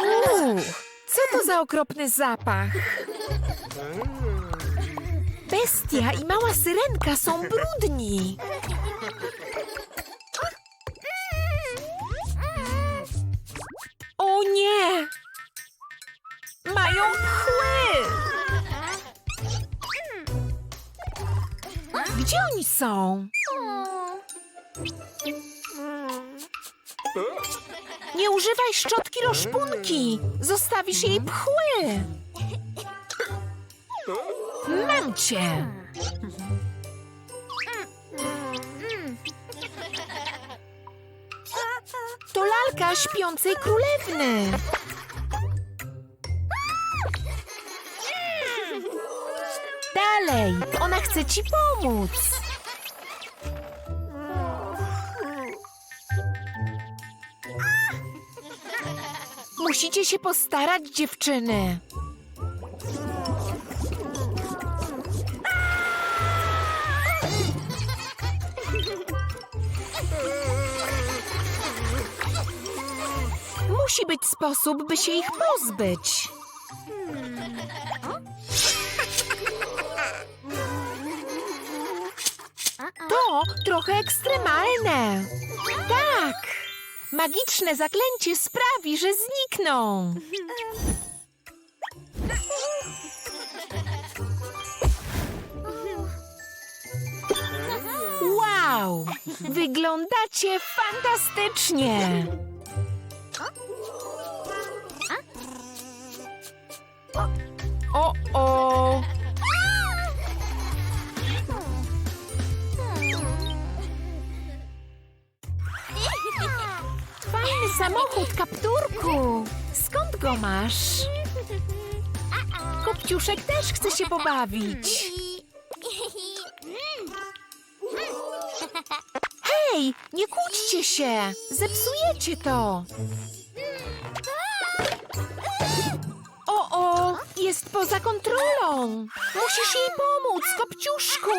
Uuu, co to za okropny zapach? Bestia i mała syrenka są brudni. O nie! Mają pchły! Gdzie oni są? Nie używaj szczotki rozpunki! Zostawisz jej pchły! Mam cię! To lalka śpiącej królewny! Dalej! Ona chce ci pomóc! Musicie się postarać, dziewczyny! Musi być sposób, by się ich pozbyć. To trochę ekstremalne. Tak! Magiczne zaklęcie sprawi, że znikną. Wow! Wyglądacie fantastycznie! O, o! Fajny samochód, kapturku! Skąd go masz? Kopciuszek też chce się pobawić. Hej, nie kłóćcie się! Zepsujecie to! O, o! Jest poza kontrolą! Musisz jej pomóc, Kopciuszku!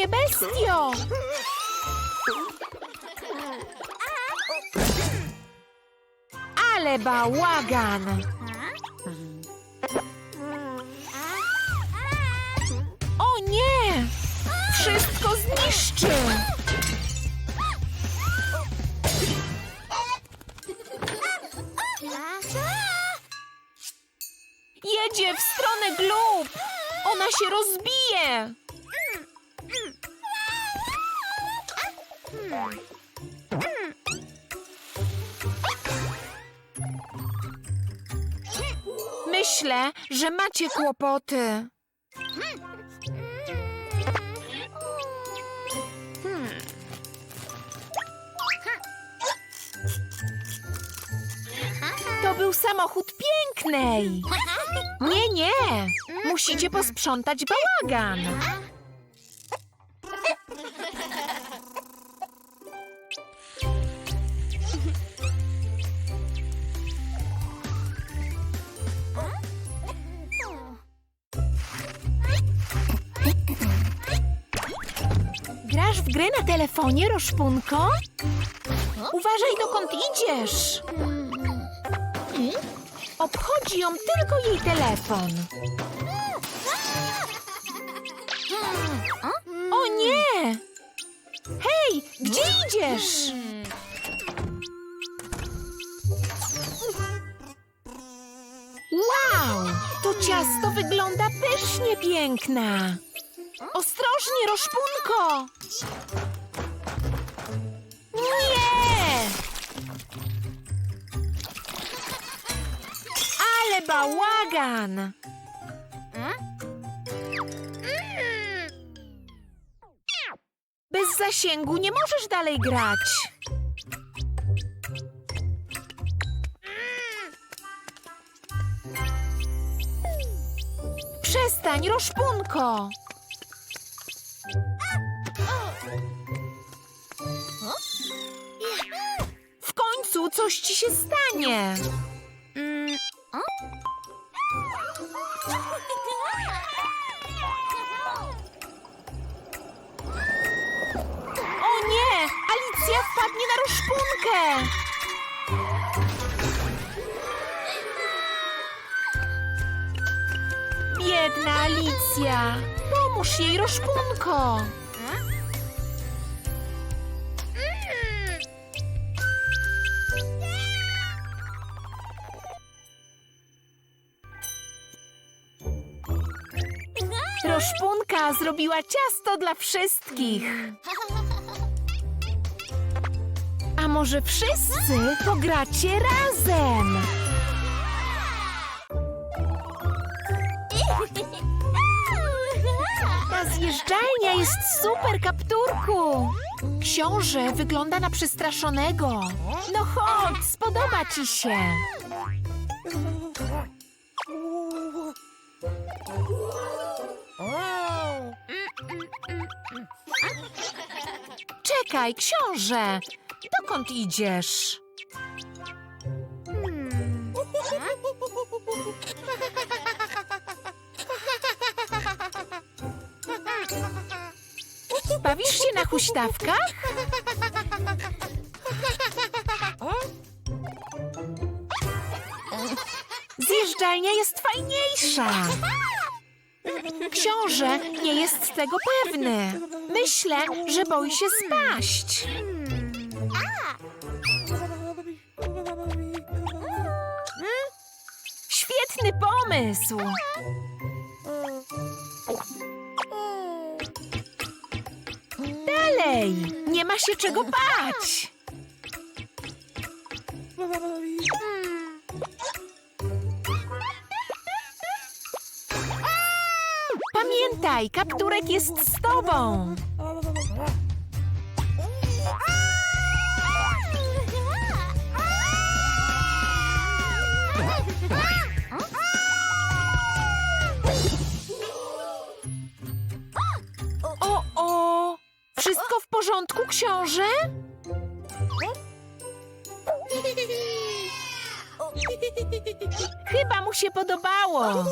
Ostrożnie, bestio! Ale bałagan! O nie! Wszystko zniszczy! Jedzie w stronę glub! Ona się rozbije! Myślę, że macie kłopoty. To był samochód pięknej. Nie, nie. Musicie posprzątać bałagan. Gry na telefonie, Roszpunko? Uważaj, dokąd idziesz. Obchodzi ją tylko jej telefon. O nie! Hej, gdzie idziesz? Wow! To ciasto wygląda pysznie piękna. Ostrożnie, Roszpunko! Nie! Ale bałagan! Bez zasięgu nie możesz dalej grać. Przestań, Roszpunko! Coś ci się stanie. Mm, o? Nie! Alicja wpadnie na rozszpunkę! Biedna Alicja! Pomóż jej, rozszpunko! Roszpunka zrobiła ciasto dla wszystkich. A może wszyscy pogracie razem? Ta zjeżdżalnia jest super, kapturku! Książę wygląda na przestraszonego. No chodź, spodoba ci się. Czekaj, książę! Dokąd idziesz? Hmm. Bawisz się na huśtawkach? Zjeżdżalnia jest fajniejsza. Książę nie jest tego pewny. Myślę, że boi się spaść. Świetny pomysł! Dalej! Nie ma się czego bać! Pamiętaj, kapturek jest z tobą! O, o! Wszystko w porządku, książę? Chyba mu się podobało.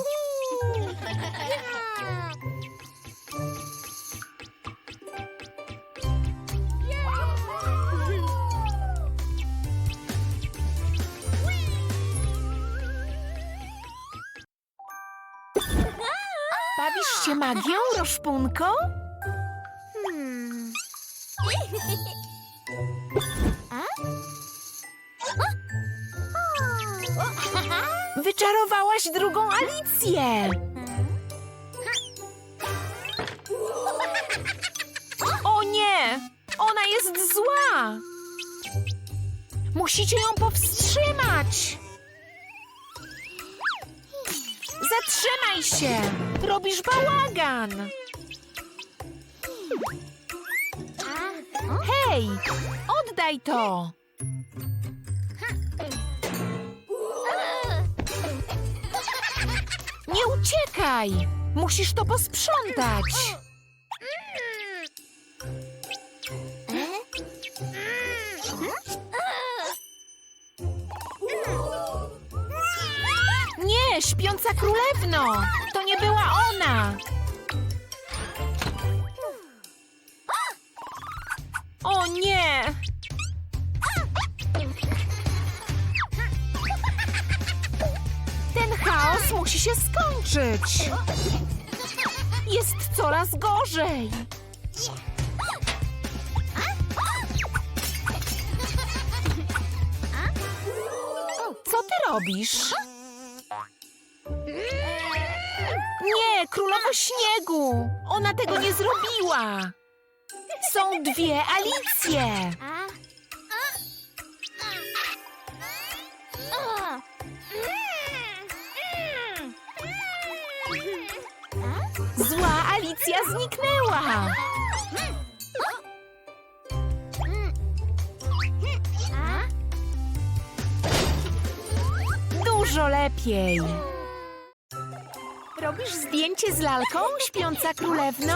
Magią, Roszpunko? Hmm. Wyczarowałaś drugą Alicję! O nie! Ona jest zła! Musicie ją powstrzymać! Zatrzymaj się! Robisz bałagan! Hej! Oddaj to! Nie uciekaj! Musisz to posprzątać! Śpiąca królewno! To nie była ona! O nie! Ten chaos musi się skończyć! Jest coraz gorzej! Co ty robisz? Królowo śniegu! Ona tego nie zrobiła! Są dwie Alicje! Zła Alicja zniknęła! Dużo lepiej! Robisz zdjęcie z lalką, śpiąca królewną?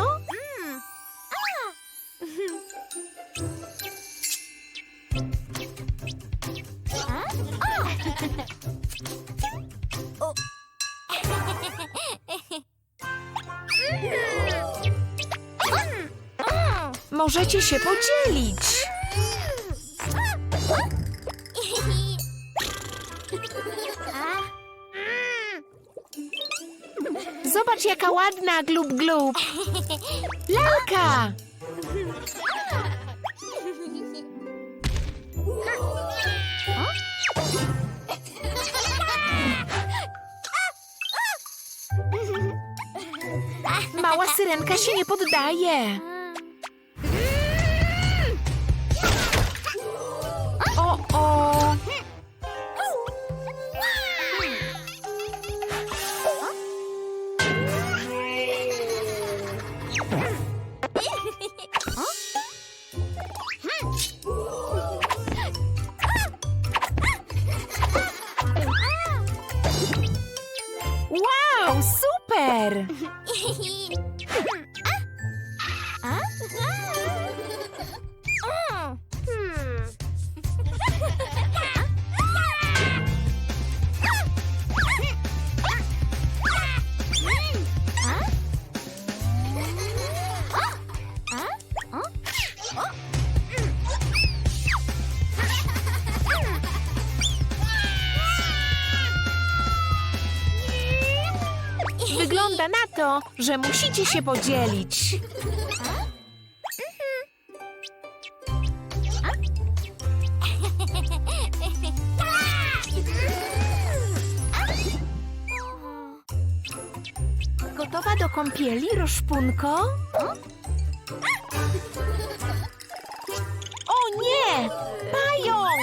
Możecie się podzielić. Ładna glub glub. Lalka! Mała syrenka się nie poddaje. Że musicie się podzielić. Gotowa do kąpieli, Roszpunko? O nie! Pająk!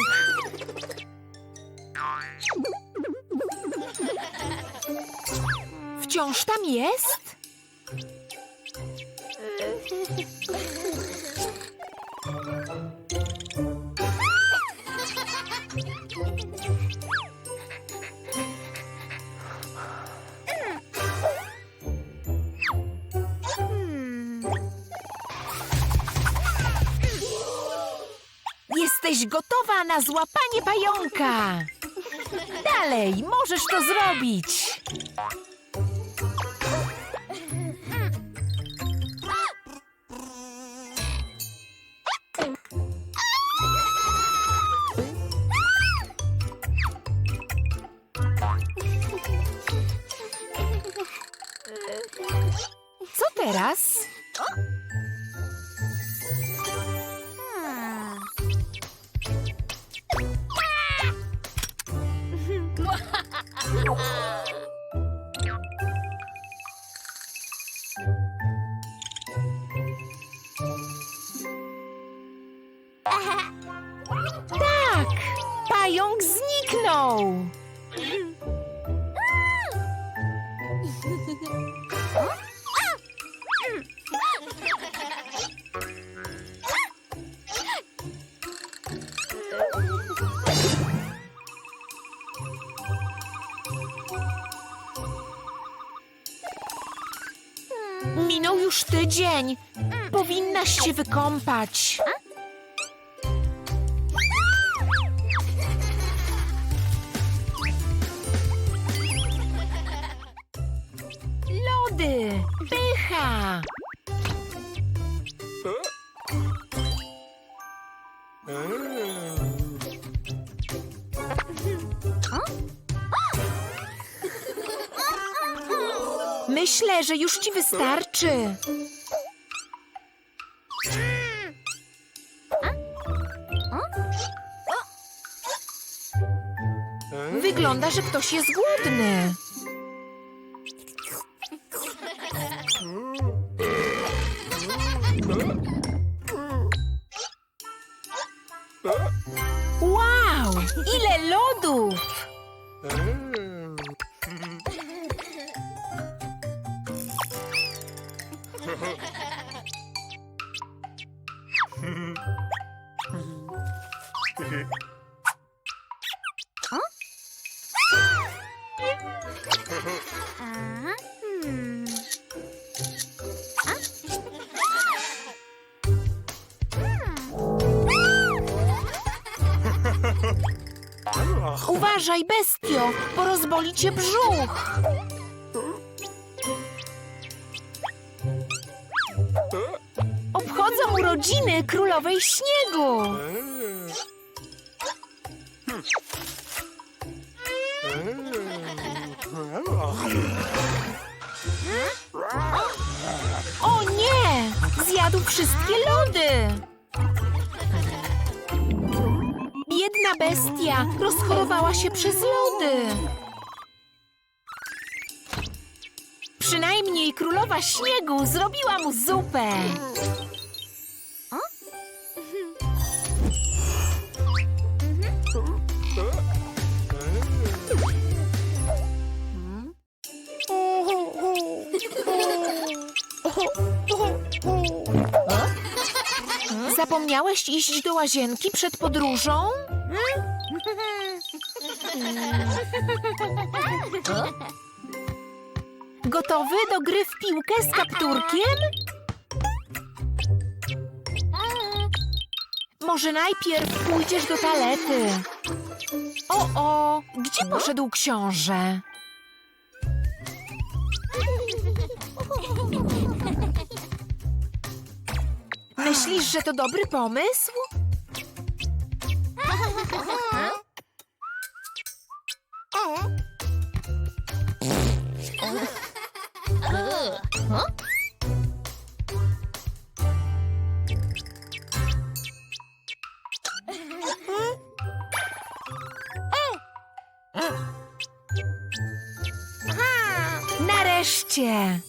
Wciąż tam jest? Jesteś gotowa na złapanie pająka! Dalej, możesz to zrobić! Minął już tydzień. Powinnaś się wykąpać. Lody! Pycha! Myślę, że już ci wystarczy. Wygląda, że ktoś jest głodny. Uważaj, bestio, bo rozboli cię brzuch. Obchodzą urodziny. królowej śniegu! O nie! Zjadł wszystkie lody! Biedna bestia rozchorowała się przez lody. Przynajmniej królowa śniegu zrobiła mu zupę. Zapomniałeś iść do łazienki przed podróżą? Gotowy do gry w piłkę z kapturkiem? Może najpierw pójdziesz do toalety. O, o, gdzie poszedł książę? Myślisz, że to dobry pomysł? Nareszcie!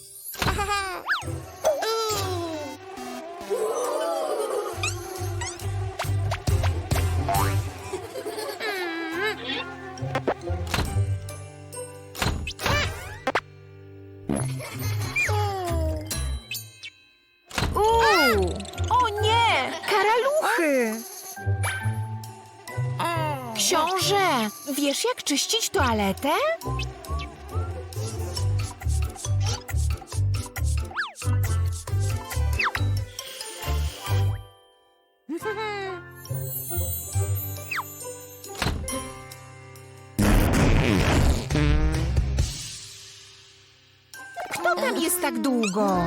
Wiesz jak czyścić toaletę? Kto tam jest tak długo?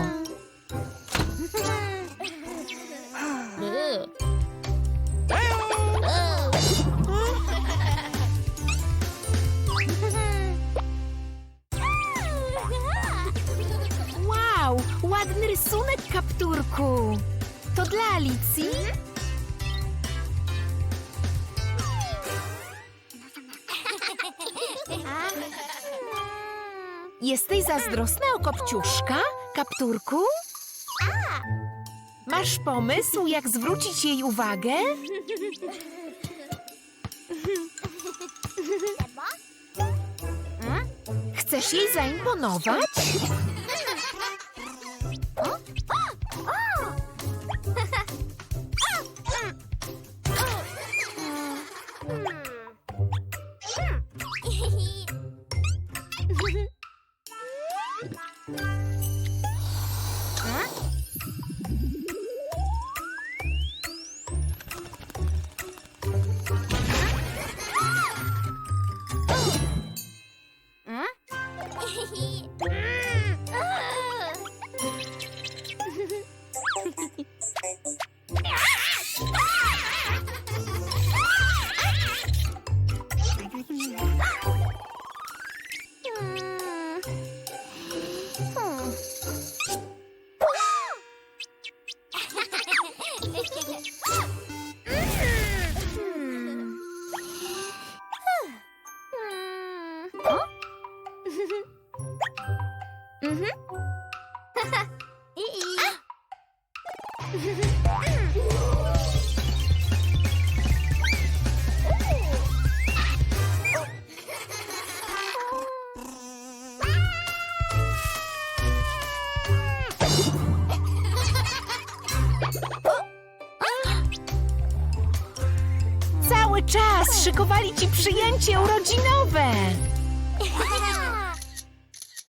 Jesteś zazdrosna o kopciuszka, kapturku? Masz pomysł, jak zwrócić jej uwagę? Chcesz jej zaimponować?